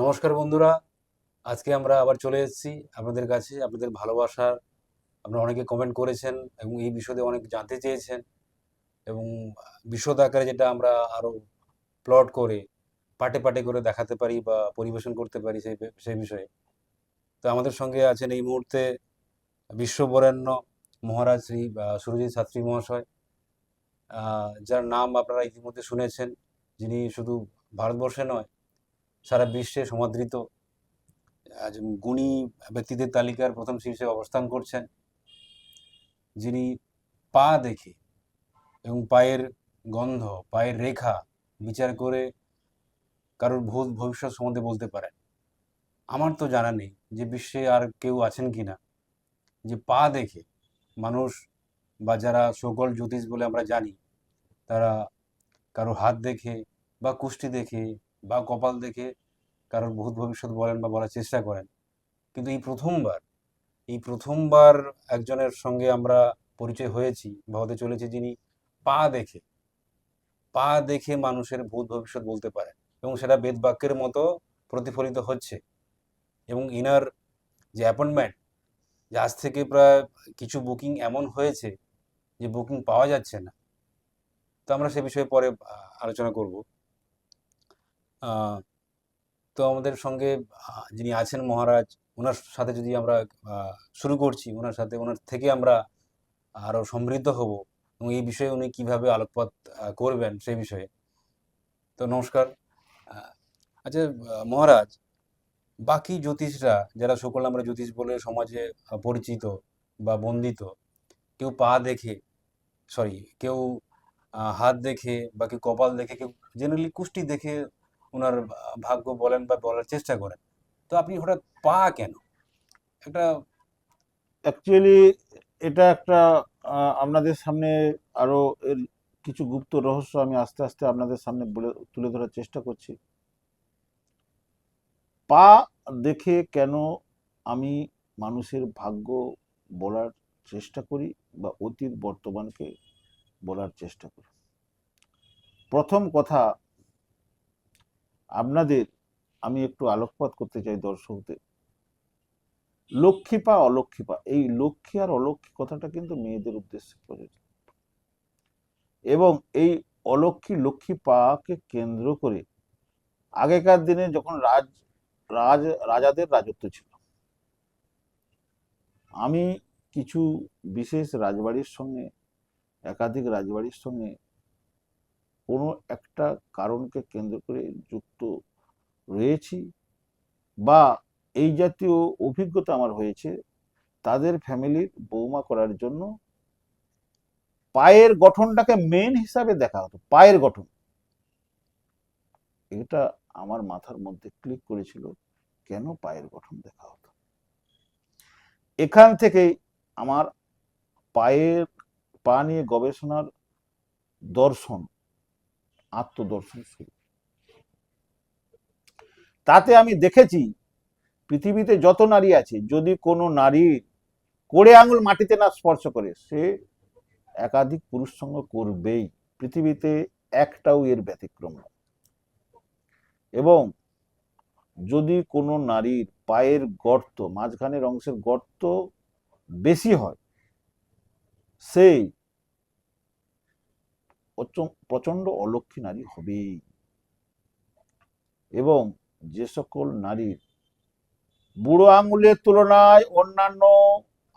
নমস্কার বন্ধুরা, আজকে আমরা আবার চলে এসেছি আপনাদের কাছে, আপনাদের ভালোবাসার, আপনারা অনেকে কমেন্ট করেছেন এবং এই বিষয়ে অনেক জানতে চেয়েছেন এবং বিশদ আকারে যেটা আমরা আরও প্লট করে, পাটে পাটে করে দেখাতে পারি বা পরিবেশন করতে পারি সেই সেই বিষয়ে। তো আমাদের সঙ্গে আছেন এই মুহূর্তে বিশ্ববরেণ্য মহারাজ শ্রী সুরজিৎ ছাত্রী মহাশয়। যার নাম আপনারা ইতিমধ্যে শুনেছেন, যিনি শুধু ভারতবর্ষে নয় সারা বিশ্বে সমাদৃত। আজ গুণী ব্যক্তিদের তালিকার প্রথম শীর্ষে অবস্থান করছেন। যিনি পা দেখে এবং পায়ের গন্ধ, পায়ের রেখা বিচার করে কারোর ভূত ভবিষ্যৎ সম্বন্ধে বলতে পারেন। আমার তো জানা নেই যে বিশ্বে আর কেউ আছেন কি না যে পা দেখে মানুষ বা যারা সকল জ্যোতিষ বলে আমরা জানি, তারা কারও হাত দেখে বা কুষ্টি দেখে বা কপাল দেখে কারোর ভূত ভবিষ্যৎ বলেন বা বলার চেষ্টা করেন। কিন্তু এই প্রথমবার এই প্রথমবার একজনের সঙ্গে আমরা পরিচয় হয়েছি বা হতে চলেছি যিনি পা দেখে পা দেখে মানুষের ভূত ভবিষ্যৎ বলতে পারেন এবং সেটা বেদ বাক্যের মতো প্রতিফলিত হচ্ছে। এবং ইনার যে অ্যাপয়েন্টমেন্ট, যে আজ থেকে প্রায় কিছু বুকিং এমন হয়েছে যে বুকিং পাওয়া যাচ্ছে না। তো আমরা সে বিষয়ে পরে আলোচনা করব। তো আমাদের সঙ্গে যিনি আছেন মহারাজ, ওনার সাথে যদি আমরা শুরু করছি, ওনার সাথে, ওনার থেকে আমরা আরও সমৃদ্ধ হব এবং এই বিষয়ে উনি কীভাবে আলোকপাত করবেন সেই বিষয়ে। তো নমস্কার। আচ্ছা মহারাজ, বাকি জ্যোতিষরা, যারা সকল আমরা জ্যোতিষ বলে সমাজে পরিচিত বা বন্দিত, কেউ পা দেখে সরি কেউ হাত দেখে বা কেউ কপাল দেখে, কেউ জেনারেলি কুষ্টি দেখে ওনার ভাগ্য বলেন বা বলার চেষ্টা করেন। তো আপনি হঠাৎ পা কেন? একটা অ্যাকচুয়ালি এটা একটা আপনাদের সামনে আরও এর কিছু গুপ্ত রহস্য আমি আস্তে আস্তে আপনাদের সামনে বলে, তুলে ধরার চেষ্টা করছি। পা দেখে কেন আমি মানুষের ভাগ্য বলার চেষ্টা করি বা অতীত বর্তমানকে বলার চেষ্টা করি? প্রথম কথা আপনাদের আমি একটু আলোকপাত করতে চাই দর্শকদের। লক্ষ্মীপা অলক্ষ্মীপা এই লক্ষ্মী আর অলক্ষ্মী কথাটা কিন্তু মেয়েদের উদ্দেশ্যে প্রযোজ্য। এবং এই অলক্ষ্মী, লক্ষ্মী পাকে কেন্দ্র করে আগেকার দিনে যখন রাজ রাজ, রাজাদের রাজত্ব ছিল, আমি কিছু বিশেষ রাজবাড়ির সঙ্গে, একাধিক রাজবাড়ির সঙ্গে কোনো একটা কারণকে কেন্দ্র করে যুক্ত রয়েছি বা এই জাতীয় অভিজ্ঞতা আমার হয়েছে, তাদের ফ্যামিলির বৌমা করার জন্য পায়ের গঠনটাকে মেন হিসাবে দেখা হতো, পায়ের গঠন। এটা আমার মাথার মধ্যে ক্লিক করেছিল, কেন পায়ের গঠন দেখা হতো? এখান থেকেই আমার পায়ের পা নিয়ে গবেষণার দর্শন আত্মদর্শন শুরু তাতে আমি দেখেছি, পৃথিবীতে যত নারী আছে, যদি কোনো নারী কোড়ে আঙুল মাটিতে না স্পর্শ করে, সে একাধিক পুরুষ সঙ্গ করবেই পৃথিবীতে একটাও এর ব্যতিক্রম। এবং যদি কোনো নারীর পায়ের গর্ত, মাঝখানের অংশের গর্ত বেশি হয়, সেই প্রচণ্ড অলক্ষী নারী হবেই। এবং যে সকল নারীর বুড়ো আঙুলের তুলনায় অন্যান্য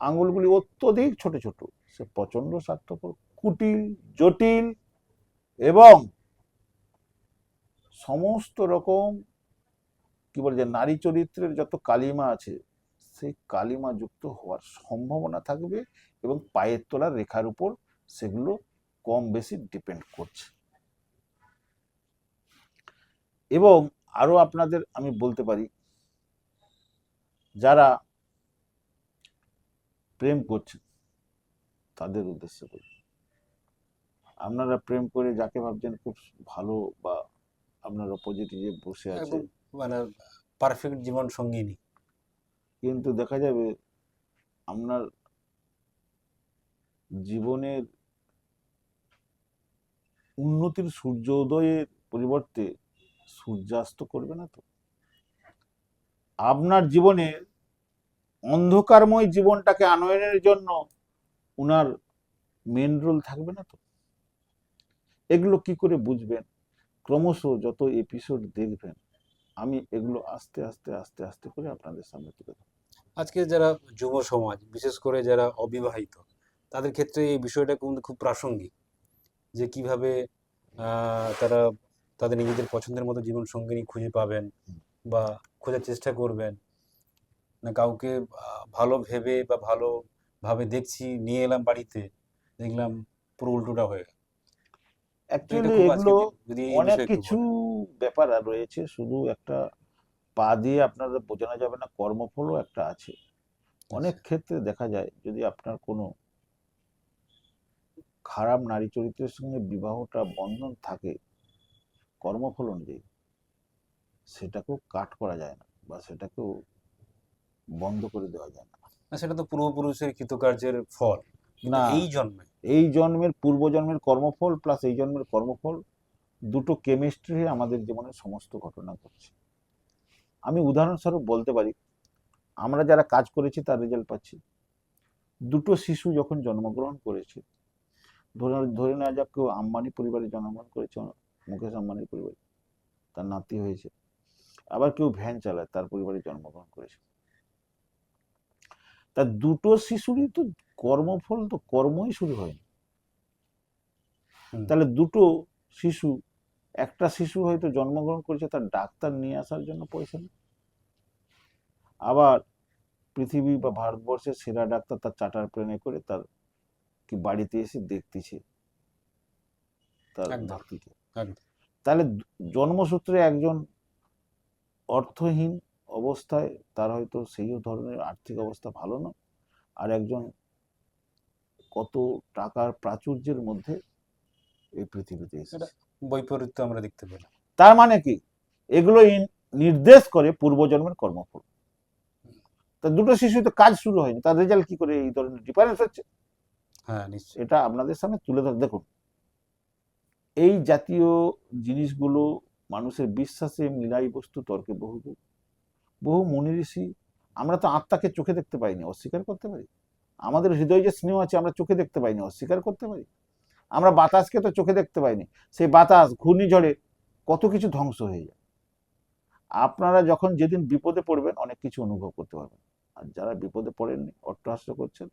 আঙুলগুলি অত্যধিক ছোট ছোট, সে প্রচণ্ড স্বার্থপর, কুটিল, জটিল এবং সমস্ত রকম কি বলে যে নারী চরিত্রের যত কালিমা আছে, সেই কালিমা যুক্ত হওয়ার সম্ভাবনা থাকবে এবং পায়ের তোলার রেখার উপর সেগুলো কম বেশি ডিপেন্ড করছে। এবং আরও আপনাদের আমি বলতে পারি যারা প্রেম করছেন তাদের উদ্দেশ্যে বলি। আপনারা প্রেম করে যাকে ভাবছেন খুব ভালো বা আপনার অপোজিটে যে বসে আছে। মানে পারফেক্ট জীবন সঙ্গিনী। কিন্তু দেখা যাবে আপনার জীবনের উন্নতির সূর্যোদয়ের পরিবর্তে সূর্যাস্ত করবে না তো? আপনার জীবনের অন্ধকারময় জীবনটাকে আনয়নের জন্য উনার মেন রোল থাকবে না তো? এগুলো কি করে বুঝবেন? ক্রমশ যত এপিসোড দেখবেন, আমি এগুলো আস্তে আস্তে আস্তে আস্তে করে আপনাদের সামনে তুলে আজকে যারা যুব সমাজ, বিশেষ করে যারা অবিবাহিত, তাদের ক্ষেত্রে এই বিষয়টা কিন্তু খুব প্রাসঙ্গিক। যে কীভাবে আহ, তারা তাদের নিজেদের পছন্দের মতো জীবন সঙ্গিনী খুঁজে পাবেন বা খোঁজার চেষ্টা করবেন। না কাউকে ভালো ভেবে বা ভালো ভাবে দেখছি নিয়ে এলাম বাড়িতে দেখলাম পুরো উল্টোটা হয়ে গেল। অ্যাকচুয়ালি এগুলো অনেক কিছু ব্যাপার রয়েছে শুধু একটা পা দিয়ে আপনাদের বোঝানো যাবে না কর্মফলও একটা আছে। অনেক আচ্ছা। ক্ষেত্রে দেখা যায় যদি আপনার কোনো খারাপ নারী চরিত্রের সঙ্গে বিবাহটা বন্ধন থাকে কর্মফল অনুযায়ী সেটাকেও কাট করা যায় না বা সেটাকেও বন্ধ করে দেওয়া যায় না। না, সেটা তো পূর্বপুরুষের কৃতকার্যের ফল। না এই জন্মে? এই জন্মের পূর্বজন্মের কর্মফল প্লাস এই জন্মের কর্মফল দুটো কেমিস্ট্রি আমাদের জীবনের সমস্ত ঘটনা ঘটছে। আমি উদাহরণস্বরূপ বলতে পারি আমরা যারা কাজ করেছি তার রেজাল্ট পাচ্ছি। দুটো শিশু যখন জন্মগ্রহণ করেছে ধরে ধরে নেওয়া যাক কেউ আম্বানি পরিবারে জন্মগ্রহণ করেছে মুকেশ আম্বানির পরিবারে। তার নাতি হয়েছে। আবার কেউ ভ্যান চালায় তার পরিবারে জন্মগ্রহণ করেছে। তা দুটো শিশুরই তো কর্মফল তো কর্মই শুরু হয়নি। তাহলে দুটো শিশু একটা শিশু হয়তো জন্মগ্রহণ করেছে তার ডাক্তার নিয়ে আসার জন্য পয়সা নেই। আবার পৃথিবী বা ভারতবর্ষের সেরা ডাক্তার তার চার্টার প্লেনে করে তার কি বাড়িতে এসে দেখতেছে তার। তাহলে জন্মসূত্রে একজন অর্থহীন অবস্থায় তার হয়তো সেই ধরনের আর্থিক অবস্থা ভালো না আর একজন কত টাকার প্রাচুর্যের মধ্যে এই পৃথিবীতে এসেছে। বৈপরীত্য আমরা দেখতে পেলাম তার মানে কি? এগুলো নির্দেশ করে পূর্বজন্মের কর্মফল। তা দুটো শিশু তো কাজ শুরু হয়নি তার রেজাল্ট কি করে এই ধরনের ডিফারেন্স হচ্ছে? হ্যাঁ এটা আপনাদের সামনে তুলে ধর, দেখুন। এই জাতীয় জিনিসগুলো মানুষের বিশ্বাসে মিলাই বস্তু, তর্কে বহু বহু মুনি ঋষি, আমরা তো আত্মাকে চোখে দেখতে পাইনি, অস্বীকার করতে পারি। আমাদের হৃদয় যে স্নেহ আছে, আমরা চোখে দেখতে পাইনি, অস্বীকার করতে পারি। আমরা বাতাসকে তো চোখে দেখতে পাইনি, সেই বাতাস, ঘূর্ণিঝড়ে কত কিছু ধ্বংস হয়ে যায়। আপনারা যখন যেদিন বিপদে পড়বেন, অনেক কিছু অনুভব করতে পারবেন। আর যারা বিপদে পড়েননি, অট্টহাস্য করছেন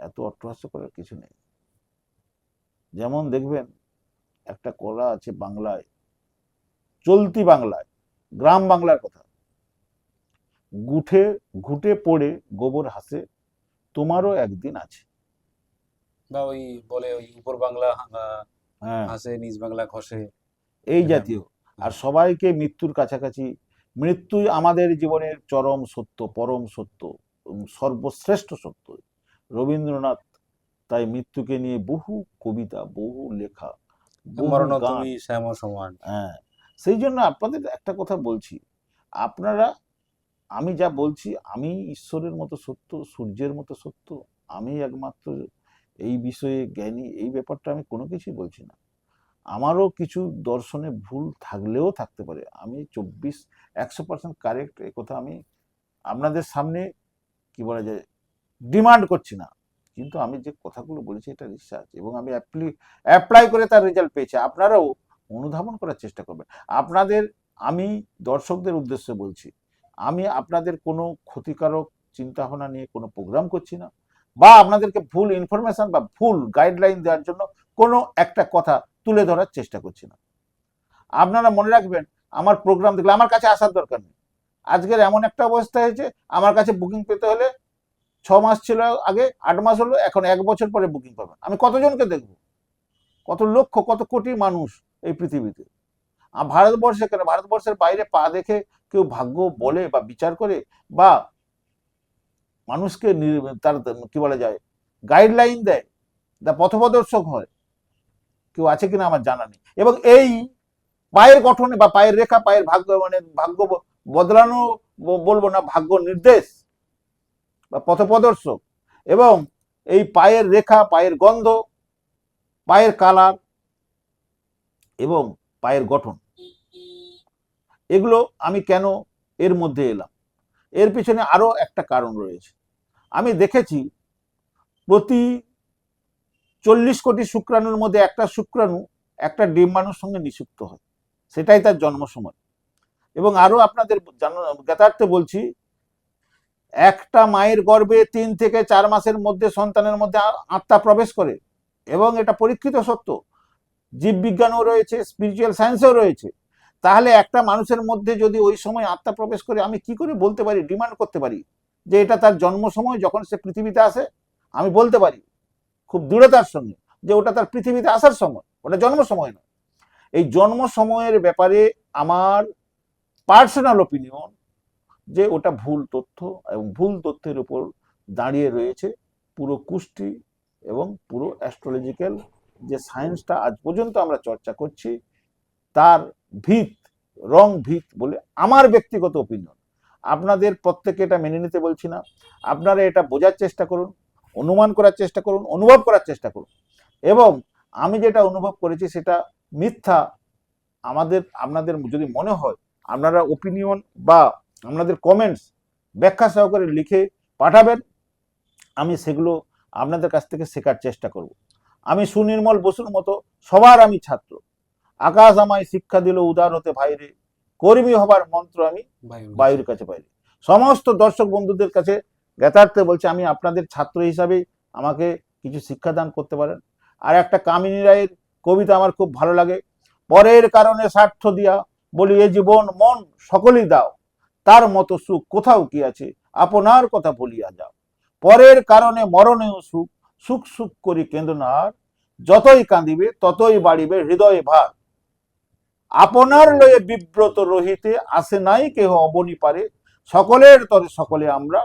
এত অট্টহাস্য করার কিছু নেই। যেমন দেখবেন একটা কলা আছে বাংলায় চলতি বাংলায় গ্রাম বাংলার কথা। গুঠে ঘুটে পড়ে গোবর হাসে তোমারও একদিন আছে। বা ওই বলে ওই উপর বাংলা হ্যাঁ। হাসে নিজ বাংলা খসে এই। জাতীয়। আর সবাইকে মৃত্যুর কাছাকাছি মৃত্যুই আমাদের জীবনের চরম সত্য পরম সত্য সর্বশ্রেষ্ঠ সত্য। রবীন্দ্রনাথ তাই মৃত্যুকে নিয়ে বহু কবিতা বহু লেখা সমান। হ্যাঁ সেই জন্য আপনাদের একটা কথা বলছি। আপনারা আমি যা বলছি আমি ঈশ্বরের মতো সত্য সূর্যের মতো সত্য আমি একমাত্র এই বিষয়ে জ্ঞানী এই ব্যাপারটা আমি কোনো কিছুই বলছি না। আমারও কিছু দর্শনে ভুল থাকলেও থাকতে পারে। আমি চব্বিশ একশো পার্সেন্ট কারেক্ট এই কথা আমি আপনাদের সামনে কি বলা যায় ডিমান্ড করছি না। কিন্তু আমি যে কথাগুলো বলেছি, এটা রিসার্চ এবং আমি অ্যাপ্লাই করে তার রেজাল্ট পেয়েছি। আপনারাও অনুধাবন করার চেষ্টা করবেন। আপনাদের, আমি দর্শকদের উদ্দেশ্যে বলছি, আমি আপনাদের কোনো ক্ষতিকারক চিন্তা ভাবনা নিয়ে কোনো প্রোগ্রাম করছি না। বা আপনাদেরকে ভুল ইনফরমেশন বা ভুল গাইডলাইন দেওয়ার জন্য কোনো একটা কথা তুলে ধরার চেষ্টা করছি না। আপনারা মনে রাখবেন, আমার প্রোগ্রাম দেখলে আমার কাছে আসার দরকার নেই। আজকের এমন একটা অবস্থা হয়েছে, আমার কাছে বুকিং পেতে হলে ছ মাস ছিল আগে, আট মাস হলো, এখন এক বছর পরে বুকিং পাবেন। আমি কতজনকে দেখব? কত লক্ষ, কত কোটি মানুষ এই পৃথিবীতে? আর ভারতবর্ষে কেন? ভারতবর্ষের বাইরে পা দেখে কেউ ভাগ্য বলে বা বিচার করে বা মানুষকে তার কি বলা যায় গাইডলাইন দেয় দা পথপ্রদর্শক হয়। কেউ আছে কিনা আমার জানা নেই। এবং এই পায়ের গঠনে বা পায়ের রেখা, পায়ের ভাগ্য মানে ভাগ্য বদলানো, বলব না ভাগ্য নির্দেশ বা পথপ্রদর্শক এবং এই পায়ের রেখা, পায়ের গন্ধ, পায়ের কালার এবং পায়ের গঠন। এগুলো আমি কেন এর মধ্যে এলাম? এর পিছনে আরও একটা কারণ রয়েছে। আমি দেখেছি প্রতি চল্লিশ কোটি শুক্রাণুর মধ্যে একটা শুক্রাণু একটা ডিম্বাণুর সঙ্গে নিযুক্ত হয়। সেটাই তার জন্ম সময় এবং আরও আপনাদের জ্ঞাতার্থে বলছি একটা মায়ের গর্ভে তিন থেকে চার মাসের মধ্যে সন্তানের মধ্যে আত্মা প্রবেশ করে এবং এটা পরীক্ষিত সত্য। জীববিজ্ঞানও রয়েছে স্পিরিচুয়াল সায়েন্সও রয়েছে। তাহলে একটা মানুষের মধ্যে যদি ওই সময় আত্মা প্রবেশ করে, আমি কি করে বলতে পারি ডিমান্ড করতে পারি যে এটা তার জন্ম সময় যখন সে পৃথিবীতে আসে? আমি বলতে পারি খুব দৃঢ়তার সঙ্গে যে ওটা তার পৃথিবীতে আসার সময়, ওটা জন্ম সময় নয়। এই জন্ম সময়ের ব্যাপারে আমার পার্সোনাল ওপিনিয়ন যে ওটা ভুল তথ্য এবং ভুল তথ্যের উপর দাঁড়িয়ে রয়েছে পুরো কুষ্টি এবং পুরো অ্যাস্ট্রোলজিক্যাল যে সায়েন্সটা আজ পর্যন্ত আমরা চর্চা করছি, তার ভিত, রং ভিত বলে আমার ব্যক্তিগত ওপিনিয়ন আপনাদের প্রত্যেকে এটা মেনে নিতে বলছি না। আপনারা এটা বোঝার চেষ্টা করুন, অনুমান করার চেষ্টা করুন, অনুভব করার চেষ্টা করুন। এবং আমি যেটা অনুভব করেছি সেটা মিথ্যা। আমাদের, আপনাদের যদি মনে হয়, আপনারা ওপিনিয়ন বা আপনাদের কমেন্টস ব্যাখ্যা সহকারে লিখে পাঠাবেন। আমি সেগুলো আপনাদের কাছ থেকে শেখার চেষ্টা করব। আমি সুনির্মল বসুর মতো সবার আমি ছাত্র। আকাশ আমায় শিক্ষা দিল উদার হতে ভাইরে। কর্মী হবার মন্ত্র আমি বায়ু- বায়ুর কাছে পাইনি। সমস্ত দর্শক বন্ধুদের কাছে জ্ঞাতার্থে বলছে আমি আপনাদের ছাত্র হিসাবে আমাকে কিছু শিক্ষাদান করতে পারেন। আর একটা কামিনী রায়ের কবিতা আমার খুব ভালো লাগে। পরের কারণে স্বার্থ দিয়া বলি এ জীবন মন সকলেই দাও। তার মতো সুখ কোথাও কি আছে? আপনার কথা বলিয়া যাও। পরের কারণে মরণেও সুখ সুখ সুখ করি কেন্দ্র আর যতই কাঁদিবে, ততই বাড়িবে হৃদয়ে ভার। আপনার লয়ে বিব্রত রহিতে আসে নাই কেহ, অবনি পারে। সকলের তরে সকলে আমরা,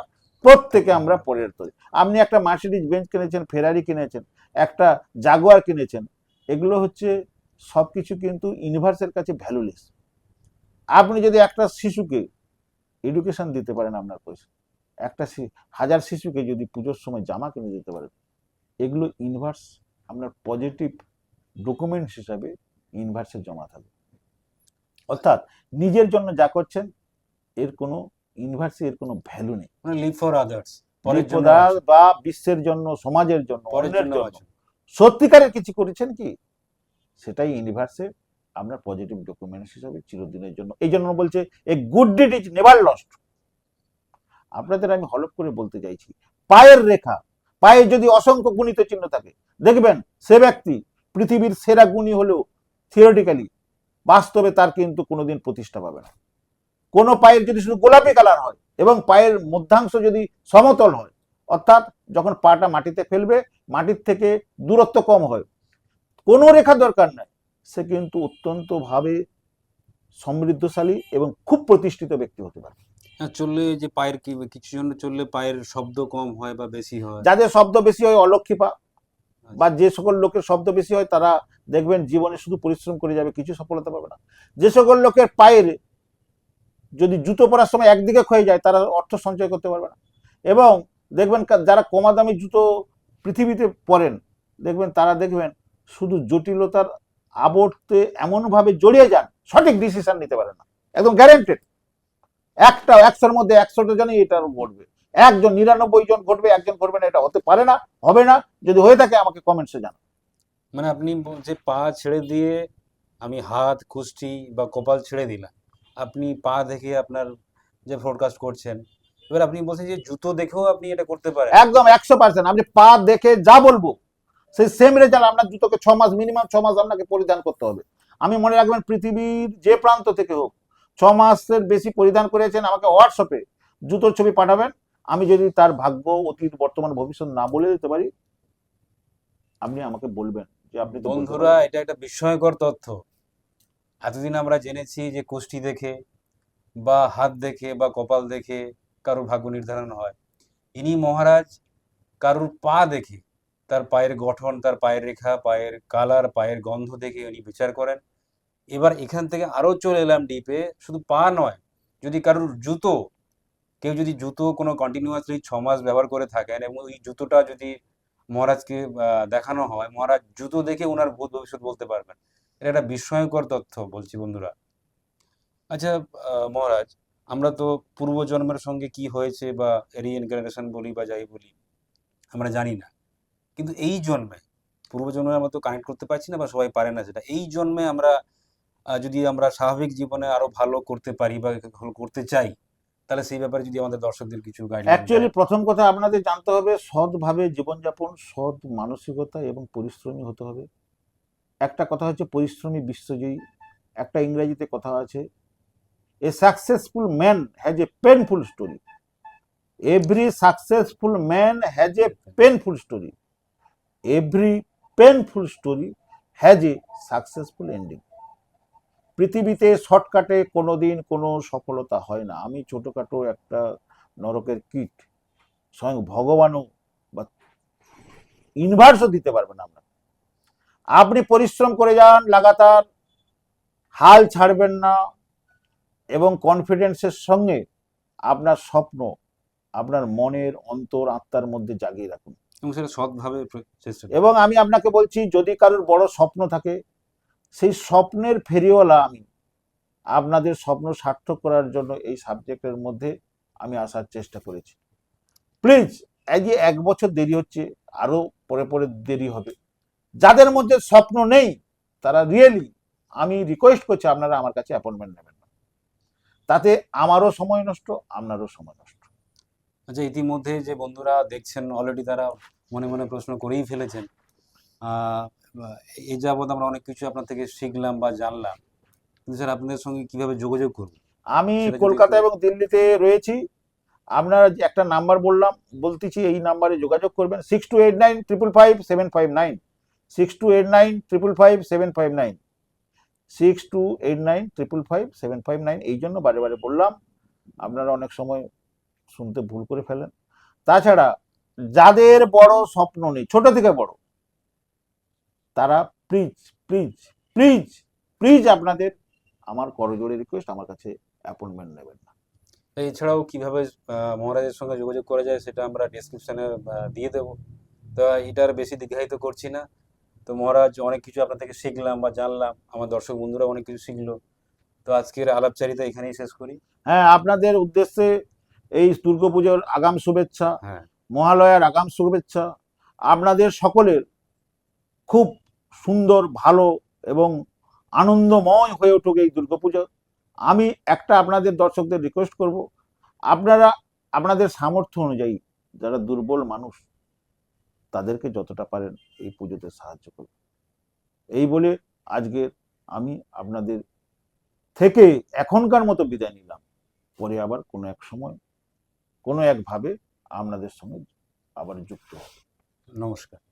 প্রত্যেকে আমরা পরের তরে। আপনি একটা মার্সিডিজ বেঞ্চ কিনেছেন ফেরারি কিনেছেন, একটা জাগুয়ার কিনেছেন, এগুলো হচ্ছে সবকিছু কিন্তু ইউনিভার্সের কাছে ভ্যালুলেস আপনি যদি একটা শিশুকে এডুকেশন দিতে পারেন আপনার পয়সা। একটা হাজার শিশুকে যদি পুজোর সময় জামা কিনে দিতে পারেন এগুলো ইনভার্স আপনার পজিটিভ ডকুমেন্টস হিসাবে ইনভার্সে জমা থাকবে। অর্থাৎ নিজের জন্য যা করছেন এর কোনো ইনভার্সে এর কোনো ভ্যালু নেই। Live for others. বা বিশ্বের জন্য সমাজের জন্য অন্যের জন্য সত্যিকারের কিছু করেছেন কি? সেটাই ইউনিভার্সে আপনার পজিটিভ ডকুমেন্টস হিসাবে চিরদিনের জন্য, এই জন্য বলছে a good deed is never lost আপনাদের আমি হলপ করে বলতে চাইছি, পায়ের রেখা, পায়ে যদি অসংখ্য গুণিত চিহ্ন থাকে, দেখবেন সে ব্যক্তি পৃথিবীর সেরা গুণী হলেও থিওরিটিক্যালি বাস্তবে তার কিন্তু কোনোদিন প্রতিষ্ঠা পাবে না। কোনো পায়ের যদি শুধু গোলাপি কালার হয় এবং পায়ের মধ্যাংশ যদি সমতল হয়, অর্থাৎ যখন পাটা মাটিতে ফেলবে, মাটির থেকে দূরত্ব কম হয়, কোনো রেখা দরকার নাই। সে কিন্তু অত্যন্ত ভাবে সমৃদ্ধশালী এবং খুব প্রতিষ্ঠিত ব্যক্তি হতে পারে। হ্যাঁ, চললে যে পায়ের কি কিছু জন চললে পায়ের শব্দ কম হয় বা বেশি হয়? যাদের শব্দ বেশি হয় অলক্ষিপা বা যে সকল লোকের শব্দ বেশি হয় তারা দেখবেন জীবনে শুধু পরিশ্রম করে যাবে কিছু সফলতা পাবে না। যে সকল লোকের পায়ের যদি জুতো পরার সময় একদিকে ক্ষয়ে যায় তারা অর্থ সঞ্চয় করতে পারবে না। এবং দেখবেন যারা কমা দামি জুতো পৃথিবীতে পরেন দেখবেন তারা দেখবেন শুধু জটিলতার আবর্তে এমনভাবে জড়িয়ে যান সঠিক ডিসিশন নিতে পারে না। একদম গ্যারেন্টেড একটা একশোর মধ্যে একশোটা জনই এটা ঘটবে। একজন নিরানব্বই জন ঘটবে একজন ঘটবে না এটা হতে পারে না হবে না। যদি হয়ে থাকে আমাকে কমেন্টসে জানান। মানে আপনি যে পা ছেড়ে দিয়ে আমি হাত কুষ্টি বা কপাল ছেড়ে দিলাম আপনি পা দেখে আপনার যে ফোরকাস্ট করছেন এবার আপনি বলছেন যে জুতো দেখেও আপনি এটা করতে পারেন। একদম একশো পার্সেন্ট আপনি পা দেখে যা বলব সেই সেম রেজাল্ট আপনার জুতোকে ছ মাস মিনিমাম ছ মাস আপনাকে পরিধান করতে হবে। আমি মনে রাখবেন পৃথিবীর যে প্রান্ত থেকে হোক ছ মাসের বেশি পরিধান করেছেন আমাকে হোয়াটসঅ্যাপে জুতোর ছবি পাঠাবেন। আমি যদি তার ভাগ্য অতীত বর্তমান ভবিষ্যৎ না বলে দিতে পারি আপনি আমাকে বলবেন যে আপনি বন্ধুরা এটা একটা বিস্ময়কর তথ্য। এতদিন আমরা জেনেছি যে কুষ্টি দেখে বা হাত দেখে বা কপাল দেখে কারোর ভাগ্য নির্ধারণ হয়। ইনি মহারাজ কারোর পা দেখে। তার পায়ের গঠন, তার পায়ের রেখা, পায়ের কালার পায়ের গন্ধ দেখে উনি বিচার করেন। এবার এখান থেকে আরও চলে এলাম ডিপে শুধু পা নয়, যদি কারোর জুতো, কেউ যদি জুতো কোনো কন্টিনিউয়াসলি ছ মাস ব্যবহার করে থাকেন এবং ওই জুতোটা যদি মহারাজকে দেখানো হয়, মহারাজ জুতো দেখে ওনার ভূত ভবিষ্যৎ বলতে পারবেন। এটা একটা বিস্ময়কর তথ্য বলছি বন্ধুরা। আচ্ছা মহারাজ, আমরা তো পূর্বজন্মের সঙ্গে কি হয়েছে বা রিইনকার্নেশন বলি বা যাই বলি, আমরা জানি না। কিন্তু এই জন্মে পূর্বজন্মে আমরা তো কানেক্ট করতে পারছি না বা সবাই পারে না সেটা, এই জন্মে আমরা যদি আমরা স্বাভাবিক জীবনে আরও ভালো করতে পারি বা করতে চাই, তাহলে সেই ব্যাপারে যদি আমাদের দর্শকদের কিছু গাইডলাইন অ্যাকচুয়ালি প্রথম কথা আপনাদের জানতে হবে, সৎভাবে জীবনযাপন, সৎ মানসিকতা এবং পরিশ্রমী হতে হবে। একটা কথা হচ্ছে পরিশ্রমী বিশ্বজয়ী, একটা ইংরেজিতে কথা আছে a successful man has a painful story every successful man has a painful story every painful story has a successful ending পৃথিবীতে শর্টকাটে কোনোদিন কোনো সফলতা হয় না। আমি ছোটখাটো একটা নরকের কিট, স্বয়ং ভগবানও বা ইনভার্সও দিতে পারবেন আমরা। আপনি পরিশ্রম করে যান লাগাতার, হাল ছাড়বেন না এবং কনফিডেন্সের সঙ্গে আপনার স্বপ্ন, আপনার মনের অন্তর, আত্মার মধ্যে জাগিয়ে রাখুন। এবং সেটা সৎভাবে এবং আমি আপনাকে বলছি যদি কারোর বড় স্বপ্ন থাকে সেই স্বপ্নের ফেরিওয়ালা আমি। আপনাদের স্বপ্ন সার্থক করার জন্য এই সাবজেক্টের মধ্যে আমি আসার চেষ্টা করেছি। প্লিজ এই যে এক বছর দেরি হচ্ছে আরও পরে পরে দেরি হবে। যাদের মধ্যে স্বপ্ন নেই তারা রিয়েলি আমি রিকোয়েস্ট করছি আপনারা আমার কাছে অ্যাপয়েন্টমেন্ট নেবেন না। তাতে আমারও সময় নষ্ট আপনারও সময় নষ্ট। আচ্ছা ইতিমধ্যে যে বন্ধুরা দেখছেন অলরেডি তারা মনে মনে প্রশ্ন করেই ফেলেছেন। এই যাবৎ আমরা অনেক কিছু আপনার থেকে শিখলাম বা জানলাম। কিন্তু স্যার আপনাদের সঙ্গে কীভাবে যোগাযোগ করব? আমি কলকাতা এবং দিল্লিতে রয়েছি। আপনারা একটা নাম্বার বললাম বলতেছি এই নাম্বারে যোগাযোগ করবেন। Six two eight nine triple five seven five nine six two eight nine triple five seven five nine six two eight nine triple five seven five nine এই জন্য বারে বারে বললাম। আপনারা অনেক সময় শুনতে ভুল করে ফেলেন। তাছাড়া যাদের বড় স্বপ্ন নেই ছোট থেকে বড় তারা প্লিজ প্লিজ প্লিজ প্লিজ আপনাদের আমার করজোড়ে রিকোয়েস্ট আমার কাছে অ্যাপয়েন্টমেন্ট নেবেন না। এছাড়াও কীভাবে মহারাজের সঙ্গে যোগাযোগ করা যায় সেটা আমরা ডিসক্রিপশনে দিয়ে দেবো। তো এটার বেশি দীর্ঘায়িত করছি না। তো মহারাজ অনেক কিছু আপনার থেকে শিখলাম বা জানলাম আমার দর্শক বন্ধুরা অনেক কিছু শিখলো। তো আজকের আলাপচারিতা এখানেই শেষ করি। হ্যাঁ আপনাদের উদ্দেশ্যে এই দুর্গাপুজোর আগাম শুভেচ্ছা। হ্যাঁ। মহালয়ার আগাম শুভেচ্ছা আপনাদের সকলের খুব সুন্দর, ভালো এবং আনন্দময় হয়ে উঠুক এই দুর্গাপুজো। আমি একটা আপনাদের দর্শকদের রিকোয়েস্ট করব। আপনারা আপনাদের সামর্থ্য অনুযায়ী যারা দুর্বল মানুষ, তাদেরকে যতটা পারেন এই পুজোতে সাহায্য করুন। এই বলে আজকে আমি আপনাদের থেকে এখনকার মতো বিদায় নিলাম। পরে আবার কোনো এক সময়, কোনো একভাবে আপনাদের সঙ্গে আবার যুক্ত হবে। নমস্কার।